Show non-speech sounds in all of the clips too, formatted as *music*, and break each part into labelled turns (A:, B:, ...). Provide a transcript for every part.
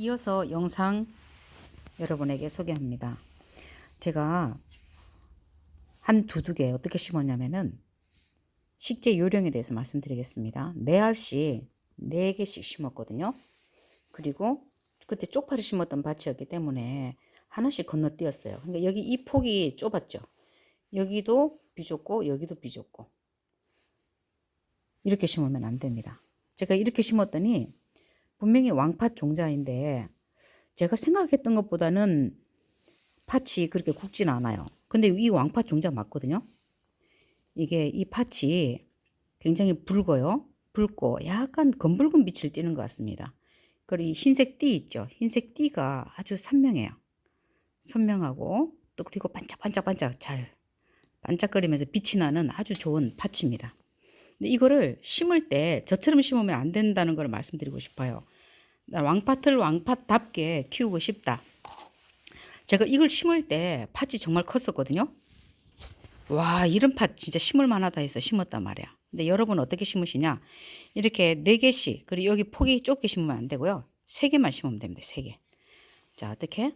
A: 이어서 영상 여러분에게 소개합니다. 제가 한 두둑에 어떻게 심었냐면은 식재 요령에 대해서 말씀드리겠습니다. 네 알씩 네 개씩 심었거든요. 그리고 그때 쪽파를 심었던 밭이었기 때문에 하나씩 건너뛰었어요. 그러니까 여기 이 폭이 좁았죠. 여기도 비좁고 여기도 비좁고 이렇게 심으면 안 됩니다. 제가 이렇게 심었더니 분명히 왕팥 종자인데 제가 생각했던 것보다는 팥이 그렇게 굵진 않아요. 근데 이 왕팥 종자 맞거든요. 이게 이 팥이 굉장히 붉어요. 붉고 약간 검붉은 빛을 띠는 것 같습니다. 그리고 이 흰색 띠 있죠. 흰색 띠가 아주 선명해요. 선명하고 또 그리고 반짝반짝반짝 잘 반짝거리면서 빛이 나는 아주 좋은 팥입니다. 근데 이거를 심을 때 저처럼 심으면 안 된다는 걸 말씀드리고 싶어요. 나 왕팥을 왕팥답게 키우고 싶다. 제가 이걸 심을 때 팥이 정말 컸었거든요. 와, 이런 팥 진짜 심을 만하다 해서 심었단 말이야. 근데 여러분 어떻게 심으시냐? 이렇게 네 개씩, 그리고 여기 폭이 좁게 심으면 안 되고요. 세 개만 심으면 됩니다. 세 개. 자, 어떻게?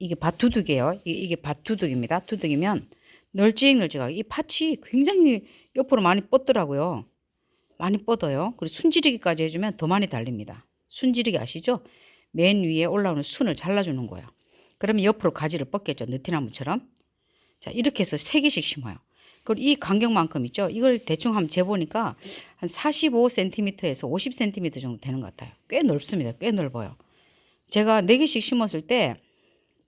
A: 이게 밭두둑이에요. 이- 이게 밭두둑입니다. 두둑이면 널찍널찍하게 이 팥이 굉장히 옆으로 많이 뻗더라고요. 많이 뻗어요. 그리고 순지르기까지 해주면 더 많이 달립니다. 순지르기 아시죠? 맨 위에 올라오는 순을 잘라주는 거예요. 그러면 옆으로 가지를 뻗겠죠. 느티나무처럼. 자, 이렇게 해서 세 개씩 심어요. 그리고 이 간격만큼 있죠. 이걸 대충 한번 재보니까 한 45cm에서 50cm 정도 되는 것 같아요. 꽤 넓습니다. 꽤 넓어요. 제가 네 개씩 심었을 때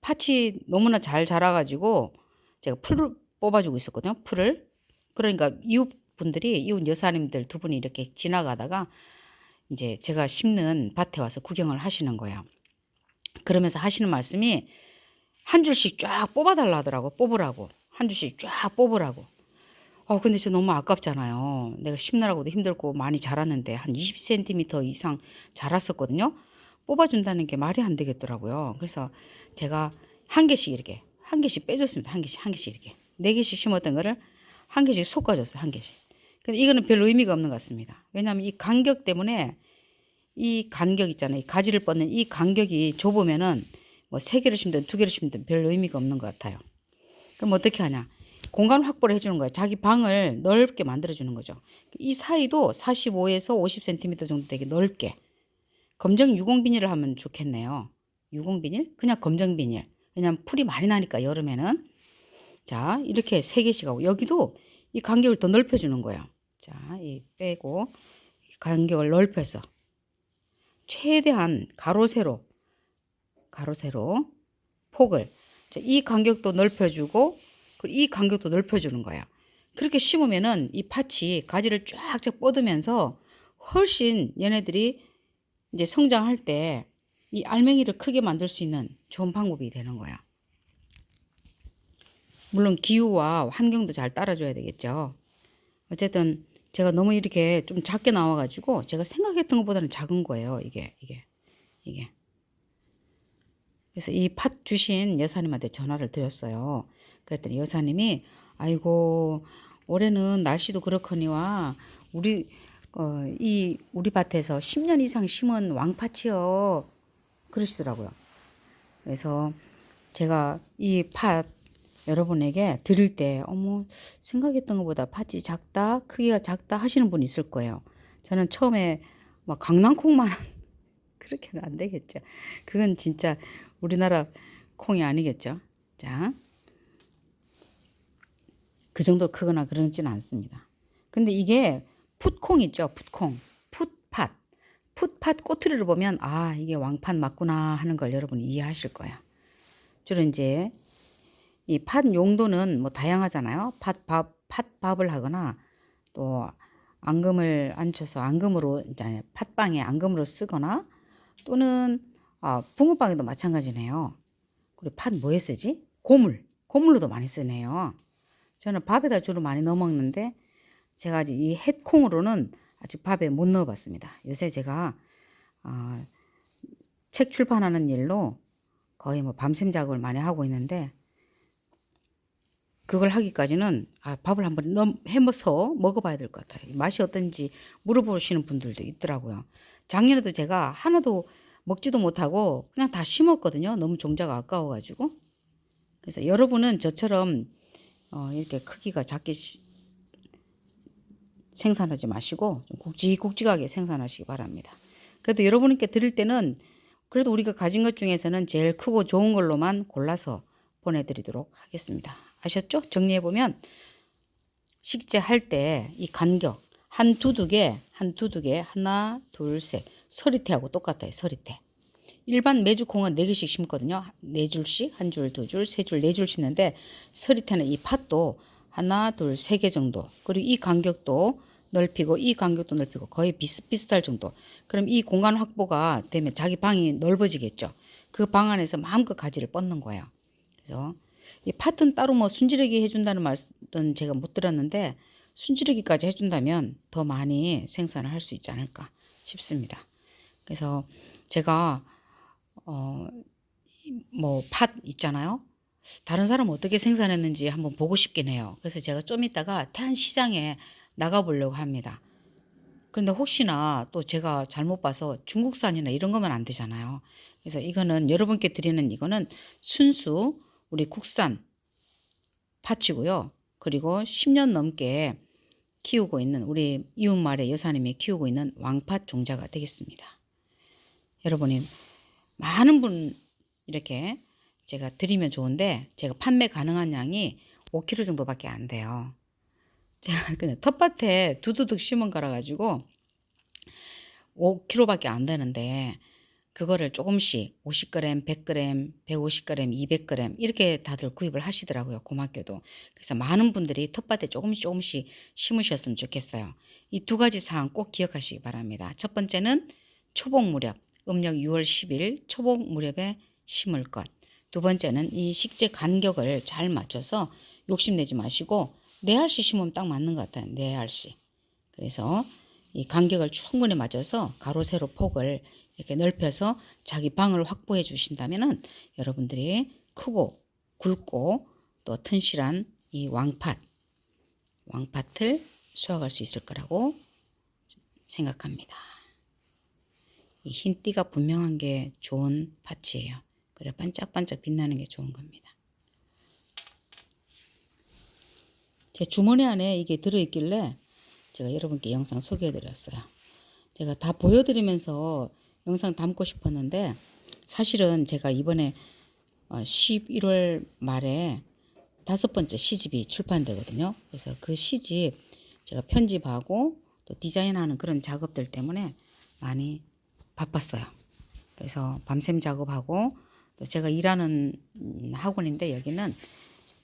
A: 팥이 너무나 잘 자라가지고 제가 풀을 뽑아주고 있었거든요. 풀을. 그러니까 이웃 분들이 이웃 여사님들 두 분이 이렇게 지나가다가 이제 제가 심는 밭에 와서 구경을 하시는 거예요. 그러면서 하시는 말씀이 한 줄씩 쫙 뽑아달라 하더라고. 뽑으라고. 한 줄씩 쫙 뽑으라고. 어, 근데 저 너무 아깝잖아요. 내가 심느라고도 힘들고 많이 자랐는데 한 20cm 이상 자랐었거든요. 뽑아준다는 게 말이 안 되겠더라고요. 그래서 제가 한 개씩 이렇게 한 개씩 빼줬습니다. 한 개씩 한 개씩 이렇게 네 개씩 심었던 거를 한 개씩 솎아줬어요. 한 개씩. 근데 이거는 별 의미가 없는 것 같습니다. 왜냐하면 이 간격 때문에 이 간격 있잖아요. 이 가지를 뻗는 이 간격이 좁으면은 뭐 세 개를 심든 두 개를 심든 별 의미가 없는 것 같아요. 그럼 어떻게 하냐? 공간 확보를 해주는 거예요. 자기 방을 넓게 만들어주는 거죠. 이 사이도 45에서 50cm 정도 되게 넓게. 검정 유공 비닐을 하면 좋겠네요. 유공 비닐? 그냥 검정 비닐. 왜냐면 풀이 많이 나니까 여름에는. 자, 이렇게 세 개씩 하고 여기도 이 간격을 더 넓혀 주는 거예요. 자, 이 빼고 간격을 넓혀서 최대한 가로 세로 가로 세로 폭을 자, 이 간격도 넓혀주고 그리고 이 간격도 넓혀 주는 거예요. 그렇게 심으면은 이 팥이 가지를 쫙쫙 뻗으면서 훨씬 얘네들이 이제 성장할 때 이 알맹이를 크게 만들 수 있는 좋은 방법이 되는 거야. 물론 기후와 환경도 잘 따라줘야 되겠죠. 어쨌든 제가 너무 이렇게 좀 작게 나와가지고 제가 생각했던 것보다는 작은 거예요. 이게 이게 이게. 그래서 이 팥 주신 여사님한테 전화를 드렸어요. 그랬더니 여사님이 아이고 올해는 날씨도 그렇거니와 우리 어, 이 우리 밭에서 10년 이상 심은 왕팥이요 그러시더라고요. 그래서 제가 이 팥 여러분에게 드릴 때 어머 생각했던 것보다 팥이 작다 크기가 작다 하시는 분 있을 거예요. 저는 처음에 막 강낭콩만 *laughs* 그렇게는 안 되겠죠. 그건 진짜 우리나라 콩이 아니겠죠. 자, 그 정도 크거나 그러지는 않습니다. 근데 이게 풋콩 있죠, 풋콩, 풋팥, 풋팥 꼬투리를 보면 아 이게 왕팥 맞구나 하는 걸 여러분이 이해하실 거예요. 주로 이제 이 팥 용도는 뭐 다양하잖아요. 팥밥, 팥밥을 하거나 또 앙금을 안쳐서 앙금으로 이제 팥빵에 앙금으로 쓰거나 또는 아, 붕어빵에도 마찬가지네요. 그리고 팥 뭐에 쓰지? 고물. 고물로도 많이 쓰네요. 저는 밥에다 주로 많이 넣어 먹는데 제가 이 햇콩으로는 아직 밥에 못 넣어 봤습니다. 요새 제가 어, 책 출판하는 일로 거의 뭐 밤샘 작업을 많이 하고 있는데 그걸 하기까지는 아, 밥을 한번 넣- 해서 먹어봐야 될 것 같아요. 맛이 어떤지 물어보시는 분들도 있더라고요. 작년에도 제가 하나도 먹지도 못하고 그냥 다 심었거든요. 너무 종자가 아까워가지고. 그래서 여러분은 저처럼 어, 이렇게 크기가 작게 시- 생산하지 마시고 좀 굵직굵직하게 생산하시기 바랍니다. 그래도 여러분께 드릴 때는 그래도 우리가 가진 것 중에서는 제일 크고 좋은 걸로만 골라서 보내드리도록 하겠습니다. 아셨죠? 정리해보면 식재 할 때 이 간격 한 두둑에 한 두둑에 하나 둘 셋 서리태하고 똑같아요. 서리태. 일반 메주콩은 네 개씩 심거든요. 네 줄씩 한 줄, 두 줄, 세 줄, 네 줄 심는데 서리태는 이 팥도 하나, 둘, 세 개 정도. 그리고 이 간격도 넓히고 이 간격도 넓히고 거의 비슷비슷할 정도. 그럼 이 공간 확보가 되면 자기 방이 넓어지겠죠. 그 방 안에서 마음껏 가지를 뻗는 거예요. 그래서 이 팥은 따로 뭐 순지르기 해준다는 말은 제가 못 들었는데 순지르기까지 해준다면 더 많이 생산을 할 수 있지 않을까 싶습니다. 그래서 제가 어 뭐 팥 있잖아요. 다른 사람 어떻게 생산했는지 한번 보고 싶긴 해요. 그래서 제가 좀 이따가 태안 시장에 나가 보려고 합니다. 그런데 혹시나 또 제가 잘못 봐서 중국산이나 이런 거면 안 되잖아요. 그래서 이거는 여러분께 드리는 이거는 순수 우리 국산 팥이고요. 그리고 10년 넘게 키우고 있는 우리 이웃마을의 여사님이 키우고 있는 왕팥 종자가 되겠습니다. 여러분이 많은 분 이렇게 제가 드리면 좋은데 제가 판매 가능한 양이 5kg 정도밖에 안 돼요. *laughs* 제가 그냥 텃밭에 두두둑 심은 거라 가지고 5kg밖에 안 되는데 그거를 조금씩 50g, 100g, 150g, 200g 이렇게 다들 구입을 하시더라고요. 고맙게도. 그래서 많은 분들이 텃밭에 조금씩 조금씩 심으셨으면 좋겠어요. 이 두 가지 사항 꼭 기억하시기 바랍니다. 첫 번째는 초복 무렵, 음력 6월 10일 초복 무렵에 심을 것. 두 번째는 이 식재 간격을 잘 맞춰서 욕심내지 마시고 네 알씩 심으면 딱 맞는 것 같아요. 네 알씩. 그래서 이 간격을 충분히 맞춰서 가로 세로 폭을 이렇게 넓혀서 자기 방을 확보해 주신다면은 여러분들이 크고 굵고 또 튼실한 이 왕팥 왕팥을 수확할 수 있을 거라고 생각합니다. 이 흰띠가 분명한 게 좋은 팥이에요. 그래 반짝반짝 빛나는 게 좋은 겁니다. 제 주머니 안에 이게 들어있길래 제가 여러분께 영상 소개해드렸어요. 제가 다 보여드리면서 영상 담고 싶었는데 사실은 제가 이번에 11월 말에 다섯 번째 시집이 출판되거든요. 그래서 그 시집 제가 편집하고 또 디자인하는 그런 작업들 때문에 많이 바빴어요. 그래서 밤샘 작업하고 또 제가 일하는 음, 학원인데 여기는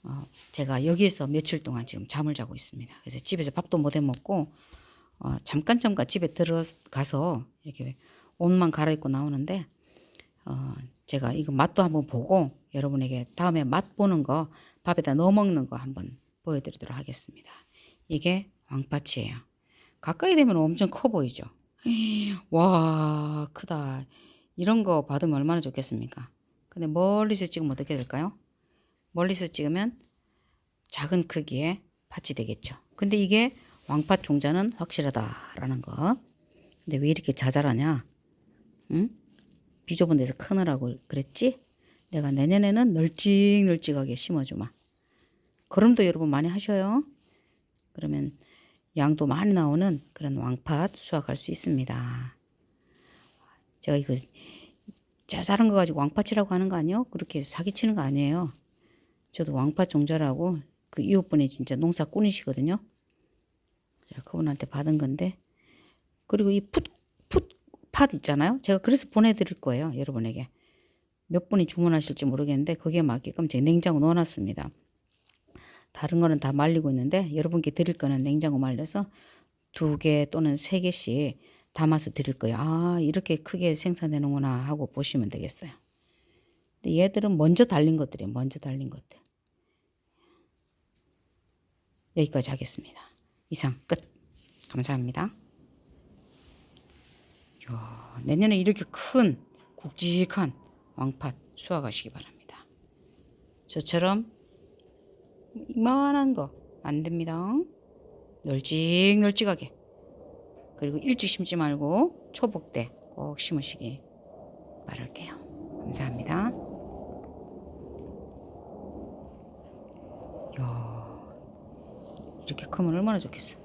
A: 어, 제가 여기에서 며칠 동안 지금 잠을 자고 있습니다. 그래서 집에서 밥도 못 해 먹고 어, 잠깐 잠깐 집에 들어가서 이렇게 옷만 갈아입고 나오는데 어, 제가 이거 맛도 한번 보고 여러분에게 다음에 맛 보는 거 밥에다 넣어 먹는 거 한번 보여드리도록 하겠습니다. 이게 왕파치예요. 가까이 되면 엄청 커 보이죠. 와 크다. 이런 거 받으면 얼마나 좋겠습니까? 근데 멀리서 찍으면 어떻게 될까요? 멀리서 찍으면 작은 크기의 팥이 되겠죠. 근데 이게 왕팥 종자는 확실하다라는 거. 근데 왜 이렇게 자잘하냐? 응? 비좁은 데서 크느라고 그랬지? 내가 내년에는 널찍널찍하게 심어주마. 그럼도 여러분 많이 하셔요. 그러면 양도 많이 나오는 그런 왕팥 수확할 수 있습니다. 제가 이거 자잘한 거 가지고 왕팥이라고 하는 거 아니에요? 그렇게 사기치는 거 아니에요. 저도 왕팥 종자라고 그 이웃분이 진짜 농사꾼이시거든요. 자, 그분한테 받은 건데 그리고 이 풋, 풋팥 있잖아요. 제가 그래서 보내드릴 거예요. 여러분에게. 몇 분이 주문하실지 모르겠는데 거기에 맞게끔 제가 냉장고 넣어놨습니다. 다른 거는 다 말리고 있는데 여러분께 드릴 거는 냉장고 말려서 두 개 또는 세 개씩 담아서 드릴 거예요. 아 이렇게 크게 생산되는구나 하고 보시면 되겠어요. 근데 얘들은 먼저 달린 것들이에요. 먼저 달린 것들. 여기까지 하겠습니다. 이상 끝. 감사합니다. 이야, 내년에 이렇게 큰 굵직한 왕팥 수확하시기 바랍니다. 저처럼 이만한 거 안 됩니다. 널찍널찍하게. 그리고 일찍 심지 말고 초복 때 꼭 심으시기 바를게요. 감사합니다. 이야, 이렇게 크면 얼마나 좋겠어.